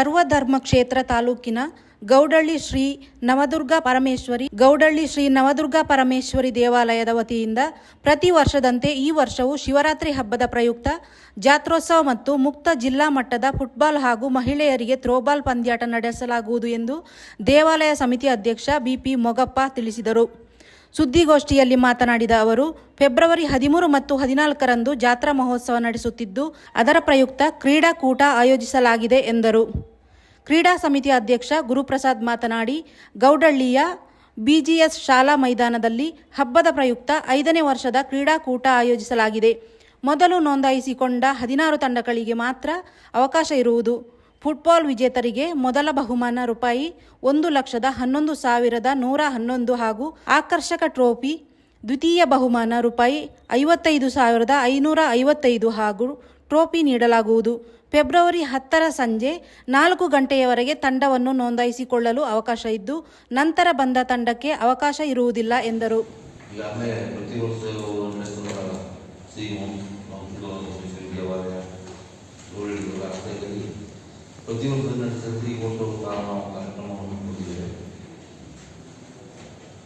ಸರ್ವಧರ್ಮ ಕ್ಷೇತ್ರ ತಾಲೂಕಿನ ಗೌಡಳ್ಳಿ ಶ್ರೀ ನವದುರ್ಗಾ ಪರಮೇಶ್ವರಿ, ಗೌಡಳ್ಳಿ ಶ್ರೀ ನವದುರ್ಗಾ ಪರಮೇಶ್ವರಿ ದೇವಾಲಯದ ವತಿಯಿಂದ ಪ್ರತಿ ವರ್ಷದಂತೆ ಈ ವರ್ಷವೂ ಶಿವರಾತ್ರಿ ಹಬ್ಬದ ಪ್ರಯುಕ್ತ ಜಾತ್ರೋತ್ಸವ ಮತ್ತು ಮುಕ್ತ ಜಿಲ್ಲಾ ಮಟ್ಟದ ಫುಟ್ಬಾಲ್ ಹಾಗೂ ಮಹಿಳೆಯರಿಗೆ ಥ್ರೋಬಾಲ್ ಪಂದ್ಯಾಟ ನಡೆಸಲಾಗುವುದು ಎಂದು ದೇವಾಲಯ ಸಮಿತಿ ಅಧ್ಯಕ್ಷ ಬಿಪಿ ಮೊಗಪ್ಪ ತಿಳಿಸಿದರು. ಸುದ್ದಿಗೋಷ್ಠಿಯಲ್ಲಿ ಮಾತನಾಡಿದ ಅವರು, ಫೆಬ್ರವರಿ ಹದಿಮೂರು ಮತ್ತು ಹದಿನಾಲ್ಕರಂದು ಜಾತ್ರಾ ಮಹೋತ್ಸವ ನಡೆಸುತ್ತಿದ್ದು, ಅದರ ಪ್ರಯುಕ್ತ ಕ್ರೀಡಾಕೂಟ ಆಯೋಜಿಸಲಾಗಿದೆ ಎಂದರು. ಕ್ರೀಡಾ ಸಮಿತಿ ಅಧ್ಯಕ್ಷ ಗುರುಪ್ರಸಾದ್ ಮಾತನಾಡಿ, ಗೌಡಳ್ಳಿಯ ಬಿಜಿಎಸ್ ಶಾಲಾ ಮೈದಾನದಲ್ಲಿ ಹಬ್ಬದ ಪ್ರಯುಕ್ತ ಐದನೇ ವರ್ಷದ ಕ್ರೀಡಾಕೂಟ ಆಯೋಜಿಸಲಾಗಿದೆ. ಮೊದಲು ನೋಂದಾಯಿಸಿಕೊಂಡ ಹದಿನಾರು ತಂಡಗಳಿಗೆ ಮಾತ್ರ ಅವಕಾಶ ಇರುವುದು. ಫುಟ್ಬಾಲ್ ವಿಜೇತರಿಗೆ ಮೊದಲ ಬಹುಮಾನ ರೂಪಾಯಿ ಒಂದು ಲಕ್ಷದ ಹನ್ನೊಂದು ಸಾವಿರದ ನೂರ ಹನ್ನೊಂದು ಹಾಗೂ ಆಕರ್ಷಕ ಟ್ರೋಫಿ, ದ್ವಿತೀಯ ಬಹುಮಾನ ರೂಪಾಯಿ ಐವತ್ತೈದು ಸಾವಿರದ ಐನೂರ ಐವತ್ತೈದು ಹಾಗೂ ಟ್ರೋಫಿ ನೀಡಲಾಗುವುದು. ಫೆಬ್ರವರಿ ಹತ್ತರ ಸಂಜೆ ನಾಲ್ಕು ಗಂಟೆಯವರೆಗೆ ತಂಡವನ್ನು ನೋಂದಾಯಿಸಿಕೊಳ್ಳಲು ಅವಕಾಶ ಇದ್ದು, ನಂತರ ಬಂದ ತಂಡಕ್ಕೆ ಅವಕಾಶ ಇರುವುದಿಲ್ಲ ಎಂದರು.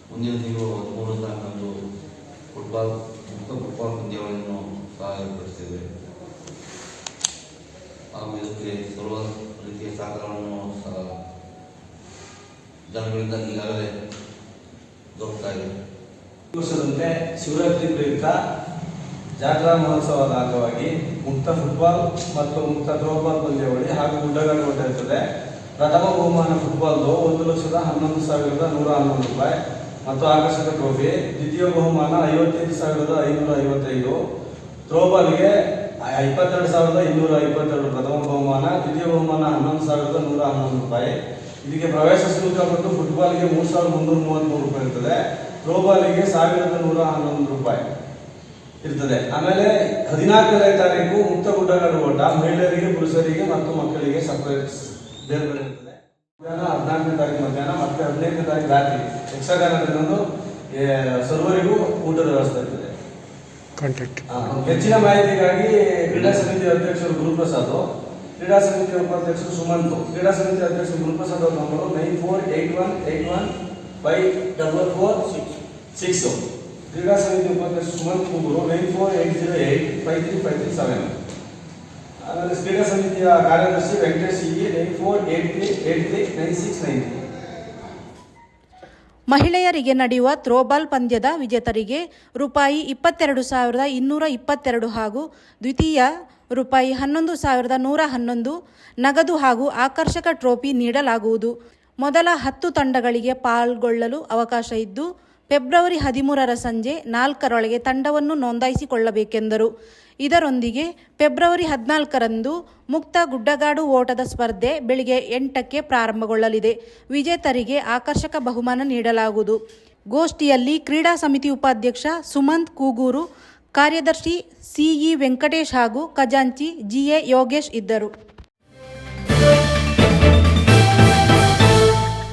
ಮುಂದಿನ ತಿಂಗಳು ಹದಿಮೂರು ತಾರೀಕಂದು ಫುಟ್ಬಾಲ್ ಮುಕ್ತ ಫುಟ್ಬಾಲ್ ಪಂದ್ಯಾವಳಿಯನ್ನು ಸಹ ಏರ್ಪಡಿಸಿದ್ದೇವೆ ಹಾಗೂ ಇದಕ್ಕೆ ಸರ್ವ ರೀತಿಯ ಸಹಕಾರವನ್ನು ಸಹ ಜನಗಳಿಂದ ಈಗಾಗಲೇ ದೊರಕ್ತಾ ಇದೆ. ವರ್ಷದಂತೆ ಶಿವರಾತ್ರಿ ಪ್ರಯುಕ್ತ ಜಾತ್ರಾ ಮಹೋತ್ಸವದ ಅಂಗವಾಗಿ ಮುಕ್ತ ಫುಟ್ಬಾಲ್ ಮತ್ತು ಮುಕ್ತ ಥ್ರೋಬಾಲ್ ಪಂದ್ಯಾವಳಿ ಹಾಗೂ ಗುಡ್ಡಗಾಡು ಇರ್ತದೆ ಪ್ರಥಮ ಬಹುಮಾನ ಫುಟ್ಬಾಲ್ದು ಒಂದು ಲಕ್ಷದ ಹನ್ನೊಂದು ಸಾವಿರದ ನೂರ ಹನ್ನೊಂದು ರೂಪಾಯಿ ಮತ್ತು ಆಕರ್ಷಕ ಟ್ರೋಫಿ ದ್ವಿತೀಯ ಬಹುಮಾನ ಐವತ್ತೈದು ಸಾವಿರದ ಐನೂರ ಐವತ್ತೈದು. ಥ್ರೋಬಾಲ್ಗೆ ಇಪ್ಪತ್ತೆರಡು ಸಾವಿರದ ಇನ್ನೂರ ಇಪ್ಪತ್ತೆರಡು ಪ್ರಥಮ ಬಹುಮಾನ, ದ್ವಿತೀಯ ಬಹುಮಾನ ಹನ್ನೊಂದು ಸಾವಿರದ ನೂರ ಹನ್ನೊಂದು ರೂಪಾಯಿ. ಇದಕ್ಕೆ ಪ್ರವೇಶ ಶುಲ್ಕ ಮತ್ತು ಫುಟ್ಬಾಲ್ಗೆ ಮೂರು ಸಾವಿರದ ಮುನ್ನೂರ ಮೂವತ್ತ್ಮೂರು ರೂಪಾಯಿ ಇರ್ತದೆ. ಥ್ರೋಬಾಲಿಗೆ ಸಾವಿರದ ನೂರ ಹನ್ನೊಂದು ರೂಪಾಯಿ ಇರ್ತದೆ. ಆಮೇಲೆ ಹದಿನಾಲ್ಕನೇ ತಾರೀಕು ಮುಕ್ತ ಗುಡ್ಡಗಾಡು ಓಟ, ಮಹಿಳೆಯರಿಗೆ, ಪುರುಷರಿಗೆ ಮತ್ತು ಮಕ್ಕಳಿಗೆ ಸಪರೇಟ್ ಬೇರೆ ಬೇರೆ ಇರ್ತದೆ. ಮಧ್ಯಾಹ್ನ ಹದಿನಾಲ್ಕನೇ ತಾರೀಕು ಮಧ್ಯಾಹ್ನ ಮತ್ತೆ ಹದಿನೈದನೇ ತಾರೀಕು ರಾತ್ರಿ ಯಕ್ಷಗಾನದಿಂದ ಸರ್ವರಿಗೂ ಊಟದ ವ್ಯವಸ್ಥೆ ಇರ್ತದೆ. ಕಾಂಟ್ಯಾಕ್ಟ್ ಹೆಚ್ಚಿನ ಮಾಹಿತಿಗಾಗಿ ಕ್ರೀಡಾ ಸಮಿತಿ ಅಧ್ಯಕ್ಷರು ಗುರುಪ್ರಸಾದ್, ಕ್ರೀಡಾ ಸಮಿತಿ ಉಪಾಧ್ಯಕ್ಷರು ಸುಮಂತ್, ಕ್ರೀಡಾ ಸಮಿತಿ ಅಧ್ಯಕ್ಷರು ಗುರುಪ್ರಸಾದ್ ಅವರ number nine four eight one eight one five double four six. ಕ್ರೀಡಾ ಸಮಿತಿ ಉಪಾಧ್ಯಕ್ಷ Sumanth Kumburu nine four eight zero eight five three five three seven. ಆಮೇಲೆ ಕ್ರೀಡಾ ಸಮಿತಿಯ ಕಾರ್ಯದರ್ಶಿ Venkatesh E, nine four eight three eight three nine six nine. ಮಹಿಳೆಯರಿಗೆ ನಡೆಯುವ throwball ಪಂದ್ಯದ ವಿಜೇತರಿಗೆ ರೂಪಾಯಿ ಇಪ್ಪತ್ತೆರಡು ಸಾವಿರದ ಇನ್ನೂರ ಇಪ್ಪತ್ತೆರಡು ಹಾಗೂ ದ್ವಿತೀಯ ರೂಪಾಯಿ ಹನ್ನೊಂದು ಸಾವಿರದ ನೂರ ಹನ್ನೊಂದು ನಗದು ಹಾಗೂ ಆಕರ್ಷಕ ಟ್ರೋಫಿ ನೀಡಲಾಗುವುದು. ಮೊದಲ ಹತ್ತು ತಂಡಗಳಿಗೆ ಪಾಲ್ಗೊಳ್ಳಲು ಅವಕಾಶ ಇದ್ದು ಫೆಬ್ರವರಿ ಹದಿಮೂರರ ಸಂಜೆ ನಾಲ್ಕರೊಳಗೆ ತಂಡವನ್ನು ನೋಂದಾಯಿಸಿಕೊಳ್ಳಬೇಕೆಂದರು. ಇದರೊಂದಿಗೆ ಫೆಬ್ರವರಿ ಹದಿನಾಲ್ಕರಂದು ಮುಕ್ತ ಗುಡ್ಡಗಾಡು ಓಟದ ಸ್ಪರ್ಧೆ ಬೆಳಿಗ್ಗೆ ಎಂಟಕ್ಕೆ ಪ್ರಾರಂಭಗೊಳ್ಳಲಿದೆ. ವಿಜೇತರಿಗೆ ಆಕರ್ಷಕ ಬಹುಮಾನ ನೀಡಲಾಗುವುದು. ಗೋಷ್ಠಿಯಲ್ಲಿ ಕ್ರೀಡಾ ಸಮಿತಿ ಉಪಾಧ್ಯಕ್ಷ ಸುಮಂತ್ ಕೂಗೂರು, ಕಾರ್ಯದರ್ಶಿ ಸಿಇ ವೆಂಕಟೇಶ್ ಹಾಗೂ ಖಜಾಂಚಿ ಜಿಎ ಯೋಗೇಶ್ ಇದ್ದರು.